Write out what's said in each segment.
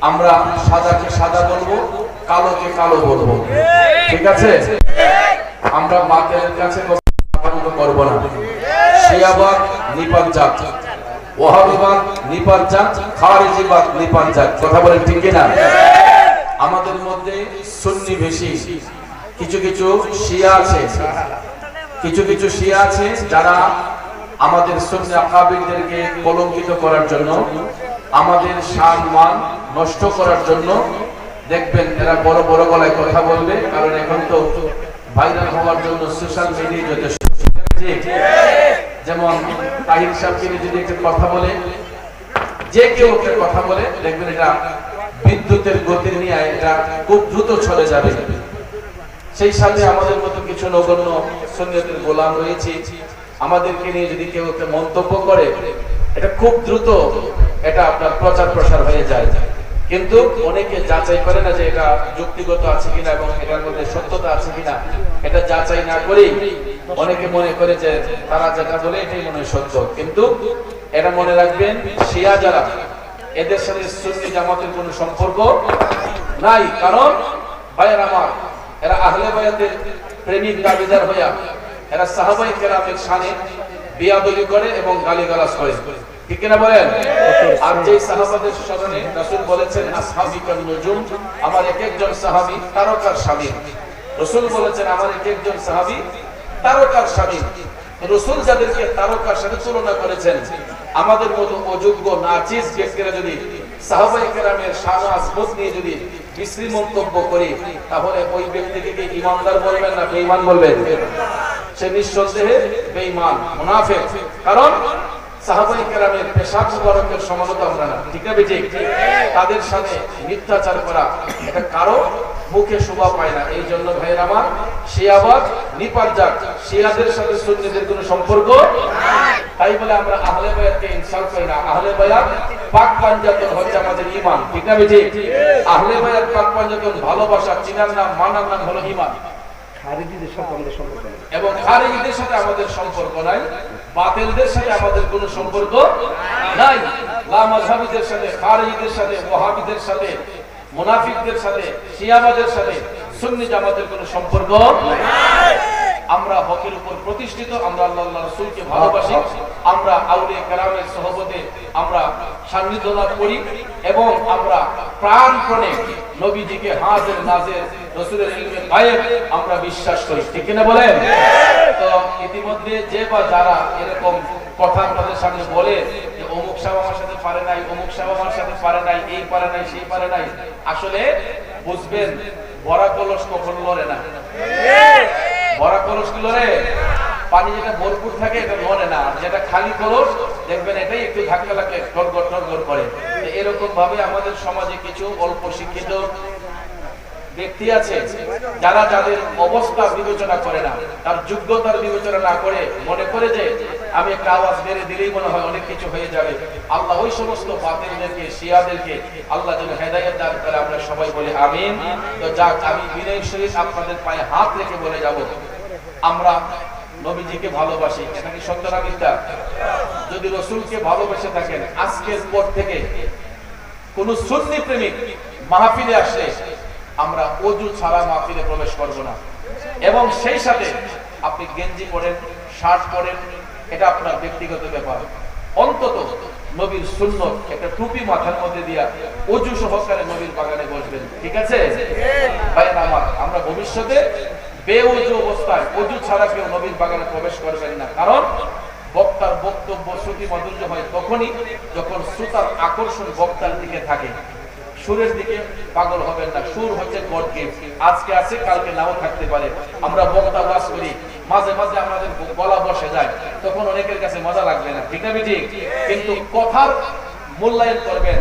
আমরা সাদাকে সাদা বলব, কালোকে কালো বলব। ঠিক আছে? আমরা বাতিলের কাছে করব না। শিয়াবাদ নিপাত জাত। ওহাবিবাদ নিপাত জাত। খারিজিবাদ নিপাত জাত। কথা বলেন ঠিক কিনা? আমাদের মধ্যে সুন্নি বেশি। কিছু কিছু শিয়া আছে। কিছু কিছু শিয়া আছে যারা আমাদের সুন্নি আকাবিরদেরকে কলঙ্কিত করার জন্য আমাদের শান মান নষ্ট করার জন্য দেখবেন এরা বড় বড় গলায় কথা বলবে, কারণ এখন তো ভাইরাল হওয়ার জন্য সোশ্যাল মিডিয়া যথেষ্ট। যেমন তাহির সাহেবকে যদি একটা কথা বলে, যে কেউ একটা কথা বলে, দেখবেন এটা বিদ্যুতের গতি নিয়ে এটা খুব দ্রুত চলে যাবে। সেই সাথে আমাদের মতো কিছু নগণ্য সন্ন্যতের গোলাম রয়েছে। আমাদেরকে নিয়ে যদি কেউ একটা মন্তব্য করে, এটা খুব দ্রুত এটা আপনার প্রচার প্রসার হয়ে যায়। কিন্তু অনেকে যাচাই করে না যে এটা যুক্তিগত আছে কিনা এবং এটার মধ্যে সত্যতা আছে কিনা, এটা যাচাই না করেই অনেকে মনে করে যে তারা যেটা বলে এটাই মনে সত্য। কিন্তু এটা মনে রাখবেন, শিয়া যারা, এদের সাথে সুন্নি জামাতের কোনো সম্পর্ক নাই। কারণ ভাইয়ের আমার, এরা আহলে বায়াতের প্রেমিক দাবিদার হইয়া, এরা সাহাবাই কেরামের শানে বিয়াদলি করে এবং গালিগালাজ করে। ঠিক কিনা বলেন? আর যে সাহাবাদের স্মরণে রাসূল বলেছেন আসহাবি কান নুজুম আমার এক একজন সাহাবী তারকার স্বামী। রাসূল বলেছেন আমার এক একজন সাহাবী তারকার স্বামী। রাসূল যাদেরকে তারকার সাথে তুলনা করেছেন আমাদের মতো অযোগ্য নাচিস ব্যক্তিরা যদি কেরামের আজমত নিয়ে যদি বিশ্রী মন্তব্য করি তাহলে ওই ব্যক্তিকে কি ইমানদার বলবেন না বেঈমান বলবেন? সে নিঃসন্দেহে বেঈমান মুনাফিক। কারণ সাহাবাই কেরামের পেশাব মুবারকের সমানতা আমরা না। ঠিক না বেঠিক? তাদের সাথে মিথ্যাচার করা এটা কারও মুখে শোভা পায় না। এই জন্য ভাইয়ের আমার শিয়াবাদ নিপাত যাক শিয়াদের সাথে সুন্নিদের কোনো সম্পর্ক তাই বলে আমরা আহলে বায়াতকে ইনসাফ করি না। আহলে বায়াত পাক পাঞ্জাতন হচ্ছে আমাদের ঈমান ঠিক না বেঠিক? আহলে বায়াত পাক পাঞ্জাতন ভালোবাসা চিনার নাম মানার নাম হলো ঈমান খারিজিদের সাথে আমাদের সম্পর্ক এবং খারিজিদের সাথে আমাদের সম্পর্ক নাই। বাতিলদের সাথে আমাদের কোনো সম্পর্ক নাই। লামাযহাবিদের সাথে, খারিজিদের সাথে, ওয়াহাবিদের সাথে, মুনাফিকদের সাথে, শিয়াবাদের সাথে, সুন্নি জামাতের কোনো সম্পর্ক নাই। আমরা হকের উপর প্রতিষ্ঠিত, আমরা আল্লাহ আল্লাহ রাসূলকে ভালোবাসি, আমরা আউলিয়া কেরামের সহবতে আমরা সান্নিধ্য লাভ করি এবং আমরা প্রাণপণে নবীজিকে হাজির নাজির রাসূলের ইলমে গায়েব আমরা বিশ্বাস করি। ঠিক কিনা বলেন? তো ইতিমধ্যে যে বা যারা এরকম কথা সামনে বলে যে অমুক সাহেব আমার সাথে পারে নাই, অমুক সাহেব আমার সাথে পারে নাই, এই পারে নাই, সেই পারে নাই, আসলে বুঝবেন কলস কখন লড়ে না। কলস কি লড়ে? পানি যেটা ভরপুর থাকে, এটা লড়ে না। যেটা খালি কলস দেখবেন এটাই একটু ধাক্কা লাগলে টনগর টনগর করে। এরকম ভাবে আমাদের সমাজে কিছু অল্প শিক্ষিত ব্যক্তি আছে যারা যাদের অবস্থা বিবেচনা করে না, তার যোগ্যতার বিবেচনা না করে মনে করে যে আমি একটা আওয়াজ বেড়ে দিলেই মনে হয় অনেক কিছু হয়ে যাবে। আল্লাহ ওই সমস্ত বাতিলদেরকে, শিয়াদেরকে আল্লাহ যেন হেদায়েত দান করে, আমরা সবাই বলি আমিন। তো যাক, আমি বিনয় সহিত আপনাদের পায়ে হাত রেখে বলে যাব। আমরা নবীজিকে ভালোবাসি। এটা কি সত্য না মিথ্যা? যদি রসুলকে ভালোবেসে থাকেন, আজকের পর থেকে কোন সুন্নি প্রেমিক মাহফিলে আসলে আমরা অজু ছাড়া মাহফিলে প্রবেশ করব না। এবং সেই সাথে আপনি গেঞ্জি পরেন, শার্ট পরেন, এটা আপনার ব্যক্তিগত ব্যাপার। অন্তত নবীর সুন্নত একটা টুপি মাথার মধ্যে দিয়া অজু সহকারে নবীর বাগানে বসবেন। ঠিক আছে? ভাই আমার, আমরা ভবিষ্যতে বেউজু অবস্থায় অজু ছাড়া কেউ নবীর বাগানে প্রবেশ করবেন না। কারণ বক্তার বক্তব্য শ্রুতি মাধুর্য হয় তখনই যখন শ্রোতার আকর্ষণ বক্তার দিকে থাকে। সুরের দিকে পাগল হবেন না। সুর হচ্ছে গড গিফট আজকে আছে, কালকে নাও থাকতে পারে। আমরা বক্তা ওয়াজ করি। মাঝে মাঝে আমাদের গলা বসে যায়। তখন অনেকের কাছে মজা লাগবে না। ঠিক না ঠিক? কিন্তু কথার মূল্যায়ন করবেন।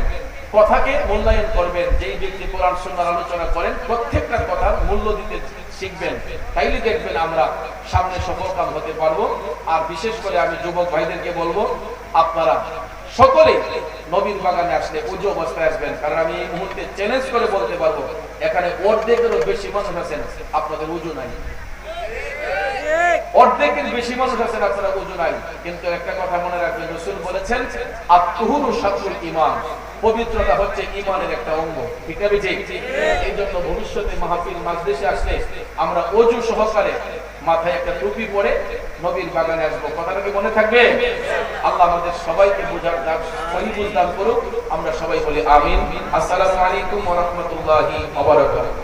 কথাকে মূল্যায়ন করবেন। যেই ব্যক্তি কোরআন, সুন্নাহর আলোচনা করেন, প্রত্যেকটা কথার মূল্য দিতে শিখবেন। তাইলে দেখবেন আমরা সামনে সফলকাম হতে পারব। আর বিশেষ করে আমি যুবক ভাইদেরকে বলব, আপনারা সকলে নবীর বাগানে আসলে উজু অবস্থায় আসবেন। কারণ আমি এই মুহূর্তে চ্যালেঞ্জ করে বলতে পারব, এখানে অর্ধেকেরও বেশি মানুষ আছেন, আপনাদের উজু নাই। অর্ধেকের বেশি মানুষ আছেন, আপনারা উজু নাই। কিন্তু একটা কথা মনে রাখবেন, রসুল বলেছেন, আত্মহুরু ইমান পবিত্রতা হচ্ছে ইমানের একটা অঙ্গ। ঠিক আছে এই জন্য ভবিষ্যতে মাহফিল আসলে আমরা অজু সহকারে মাথায় একটা টুপি পরে নবীর বাগানে আসব। কথাটা কি মনে থাকবে? আল্লাহ আমাদের সবাইকে বোঝার দান সহি বুঝদান করুক। আমরা সবাই বলি আমিন। আসসালামু আলাইকুম ওয়া রাহমাতুল্লাহি ওয়া বারাকাতুহু।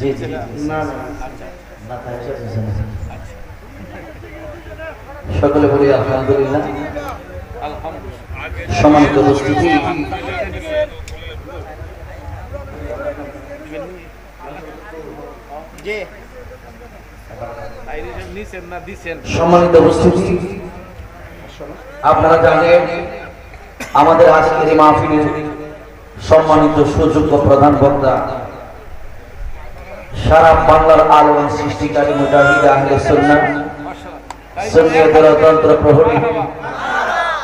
জি জি না না। মাথায় চলছে না। সকলে বলি আলহামদুলিল্লাহ। আলহামদুলিল্লাহ সম্মানিত উপস্থিতি। সম্মানিত উপস্থিতি আপনারা জানেন আমাদের আজকের এই মাহফিলের সম্মানিত সুযোগ্য প্রধান বক্তা সারা বাংলার আলোড়ন সৃষ্টিকারী মুজাহিদ আহলে প্রহরী।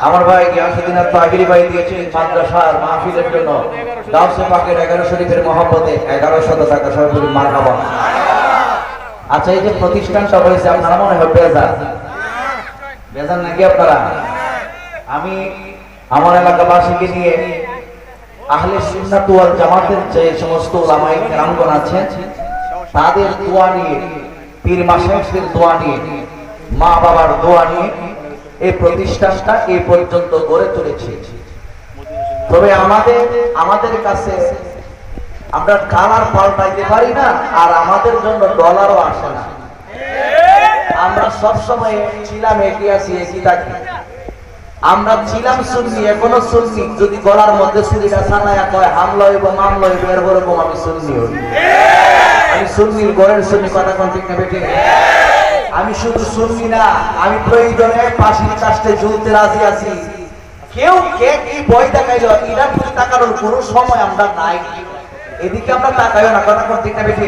আমার ভাই গিয়াসুদ্দিন তাহিরি ভাই দিয়েছেন মাদ্রাসার মাহফিলের জন্য। গাউসে পাকের এগারো শরীফের মহব্বতে এগারো শত টাকা সরাসরি মার আচ্ছা এই যে প্রতিষ্ঠানটা হয়েছে, আপনারা মনে হয় বেজার। বেজার নাকি আপনারা? আমি আমার এলাকাবাসীকে নিয়ে আহলে সুন্নাত ওয়াল জামাতের যে সমস্ত ওলামায়ে কেরামগণ আছেন, তাদের দোয়া নিয়ে, পীর মাসায়েখদের দোয়া নিয়ে, মা বাবার দোয়া নিয়ে এই প্রতিষ্ঠানটা এই পর্যন্ত গড়ে তুলেছে। তবে আমাদের আমাদের কাছে আমরা কালার পাল্টাইতে পারি না, আর আমাদের জন্য ডলারও আসে না। আমরা সব সময় ছিলাম একই আছি, একই থাকি। আমরা ছিলাম শুননি এখনও শুননি যদি গলার মধ্যে ছুরিটা সানায়া কয় হামলা হইব মামলা হইব এর ওরকম আমি শুননি হই। আমি শুননির গড়ের শুনি কথা কোন ঠিক না বেটে আমি শুধু শুননি না, আমি প্রয়োজনে পাশির কাছে ঝুলতে রাজি আছি। কেউ কে কি বই দেখাইলো এরা কিন্তু তাকানোর কোনো সময় আমরা নাই। এদিকে আমরা তাকাইও না, কথা কোন বেটে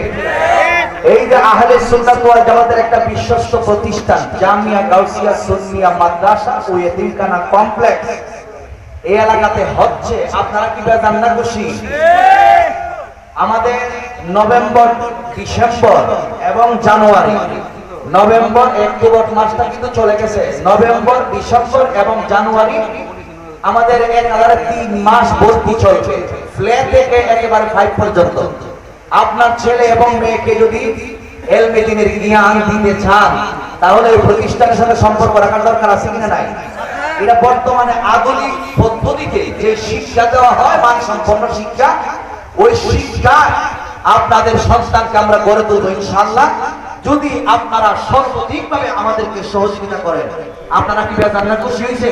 এই যে আহলে সুন্নাত ওয়াল জামাতের একটা বিশ্বস্ত প্রতিষ্ঠান, জামিয়া গাউসিয়া সুন্নিয়া মাদ্রাসা ও এতিমখানা কমপ্লেক্স। এই এলাকাতে হচ্ছে, আপনারা কি বেজান না খুশি? আমাদের নভেম্বর, ডিসেম্বর এবং জানুয়ারি, নভেম্বর, অক্টোবর মাসটা কিন্তু চলে গেছে। নভেম্বর, ডিসেম্বর এবং জানুয়ারি আমাদের একেবারে তিন মাস ভর্তি চলবে ফ্ল্যাট থেকে একেবারে ফাইভ পর্যন্ত। আপনার ছেলে এবং মেয়েকে যদি এলমেদিনের জ্ঞান দিতে চান, তাহলে এই প্রতিষ্ঠানের সাথে সম্পর্ক রাখার দরকার আছে কিনা নাই? এটা বর্তমানে আধুনিক পদ্ধতিতে যে শিক্ষা দেওয়া হয়, মানসম্পন্ন শিক্ষা, ওই শিক্ষা আপনাদের সন্তানকে আমরা গড়ে তুলবো ইনশাল্লাহ যদি আপনারা সর্বাধিকভাবে আমাদেরকে সহযোগিতা করেন, আপনারা কি বেজান খুশি হয়েছে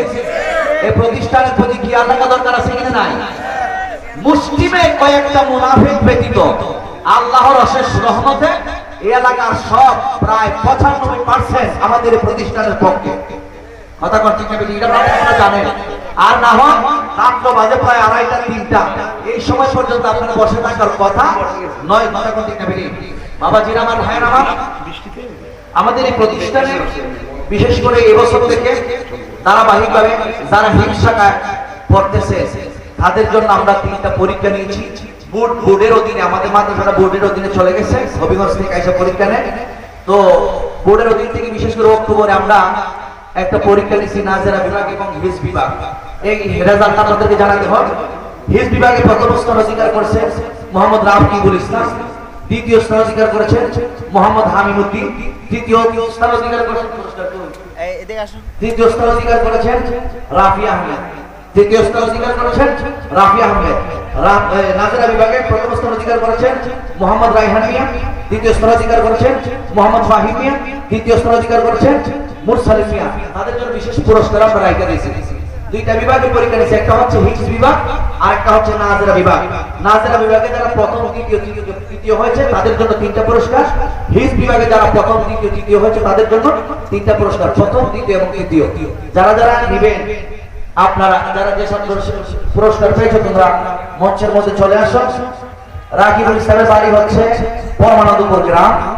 এই প্রতিষ্ঠানের প্রতি কি আল্লাহ দরকার আছে কিনা নাই? মুসলিমে কয়েকটা মুনাফিক ব্যতীত আল্লাহর অশেষ রহমতে এলাকার সব প্রায় পঁচানব্বই পার্সেন্ট আমাদের প্রতিষ্ঠানের পক্ষে। কথা কর, ঠিক না বেটি? এটা আপনারা জানেন। আর না হয় রাত্র বাজে প্রায় আড়াইটা, তিনটা। এই সময় পর্যন্ত আপনারা বসে থাকার কথা নয়, কথা কর, ঠিক না বাবাজির আমার, ভাইয়ের আমার। আমাদের এই প্রতিষ্ঠানে, বিশেষ করে এবছর থেকে ধারাবাহিকভাবে যারা হিংসাকায় পড়তেছে তাদের জন্য আমরা তিনটা পরীক্ষা নিয়েছি। বোর্ড বোর্ডের অধীনে আমাদের মাদ্রাসাটা বোর্ডের অধীনে চলে গেছে হবিগঞ্জ থেকে এসে পরীক্ষা নেয়। তো বোর্ডের অধীন থেকে বিশেষ করে অক্টোবরে আমরা একটা পরীক্ষা নিয়েছি নাজেরা বিভাগ এবং হিজ বিভাগ। এই রেজাল্ট আপনাদেরকে জানাতে হবে। হিজ বিভাগে প্রথম স্থান অধিকার করেছে মোহাম্মদ রাফিকুল ইসলাম দ্বিতীয় স্থান অধিকার করেছেন মোহাম্মদ হামিমুদ্দিন তৃতীয় স্থান অধিকার করেছেন তৃতীয় স্থান অধিকার করেছেন রাফি আহমেদ। তৃতীয় স্থান অধিকার করেছেন রাফি আহমেদ। বিভাগে প্রথম স্থান অধিকার করেছেন মোহাম্মদ দ্বিতীয় স্থান অধিকার করেছেন মোহাম্মদ তৃতীয় স্থান অধিকার করেছেন তাদের জন্য বিশেষ পুরস্কার আমরা দিয়েছি। দুইটা বিভাগে পরীক্ষা নিয়েছে। একটা হচ্ছে হিক্স বিভাগ, আর একটা হচ্ছে নাজেরা বিভাগ। নাজেরা বিভাগে যারা প্রথম দ্বিতীয়, তৃতীয় হয়েছে, তাদের জন্য তিনটা পুরস্কার। হিজ বিভাগে যারা প্রথম, দ্বিতীয়, তৃতীয় হয়েছে, তাদের জন্য তিনটা পুরস্কার। প্রথম, দ্বিতীয় এবং তৃতীয়। যারা যারা নিবেন আপনারা যারা যে সব পুরস্কার- পেয়েছ, তোমরা মঞ্চের মধ্যে চলে আসো। রাকিবুল ইসলামের বাড়ি হচ্ছে পরমানন্দপুর গ্রাম।